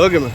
Okay madam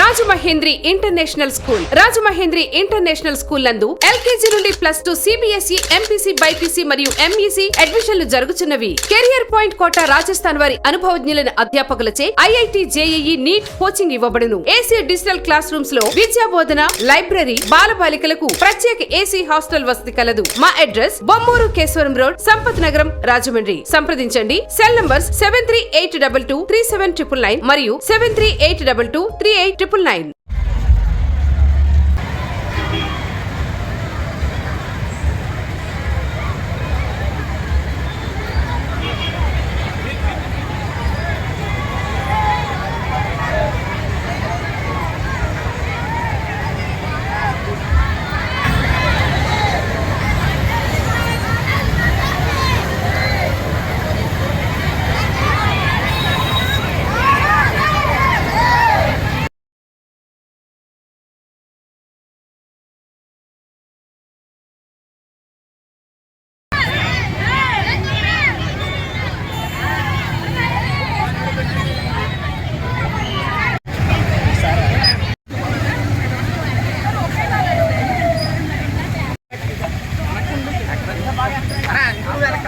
Rajamahendri international school. Rajamahendri international school నందు LKG నుండి plus two CBSE MPC BiPC మరియు MEC అడ్మిషన్లు జరుగుతున్నవి కెరియర్ పాయింట్ కోట రాజస్థాన్ వారి అనుభవజ్ఞులైన అధ్యాపకులచే ఐఐటి జేఈఈ నీట్ కోచింగ్ ఇవ్వబడును. ఏసీ డిజిటల్ క్లాస్ రూమ్స్లో విద్యా బోధన లైబ్రరీ బాలబాలికలకు ప్రత్యేక ఏసీ హాస్టల్ వసతి కలదు. మా అడ్రస్ బొమ్మూరు కేశవరం రోడ్ సంపత్ నగరం రాజమండ్రి. సంప్రదించండి. Cell numbers seven three eight double two three seven triple nine మరియు seven three eight double two three eight triple nine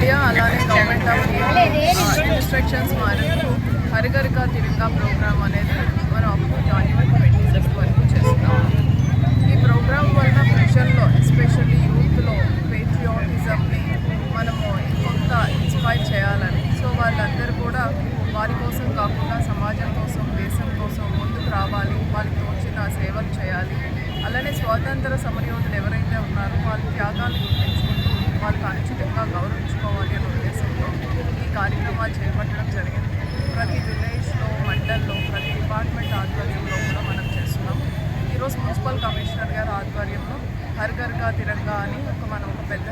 India అలానే గవర్నమెంట్ ఆఫ్ ఇన్స్ట్రక్షన్స్ మేరకు హరిగరిక తిరంగా ప్రోగ్రామ్ అనేది మనం అప్పుడు జనవరి ట్వంటీ సిక్స్త్ వరకు చేస్తాం ఈ ప్రోగ్రామ్ వల్ల ప్రజల్లో ఎస్పెషల్లీ యూత్లో పేట్రియాటిజంని మనము కొంత ఇన్స్పైర్ చేయాలని. సో వాళ్ళందరూ కూడా వారి కోసం కాకుండా సమాజం కోసం దేశం కోసం ముందుకు రావాలి. వాళ్ళకి తోచిన సేవలు చేయాలి. అలానే స్వాతంత్ర సమరయోధులు ఎవరైతే ఉన్నారో వాళ్ళ త్యాగాలు గుర్తించుకుంటారు వాళ్ళకి అనుచితంగా గౌరవించుకోవాలి అనే ఉద్దేశంతో ఈ కార్యక్రమాలు చేపట్టడం జరిగింది. ప్రతి విలేజ్లో మండల్లో ప్రతి డిపార్ట్మెంట్ ఆధ్వర్యంలో కూడా మనం చేస్తున్నాం. ఈరోజు మున్సిపల్ కమిషనర్ గారి ఆధ్వర్యంలో హర్ ఘర్ కా తిరంగా అని ఒక మనం ఒక పెద్ద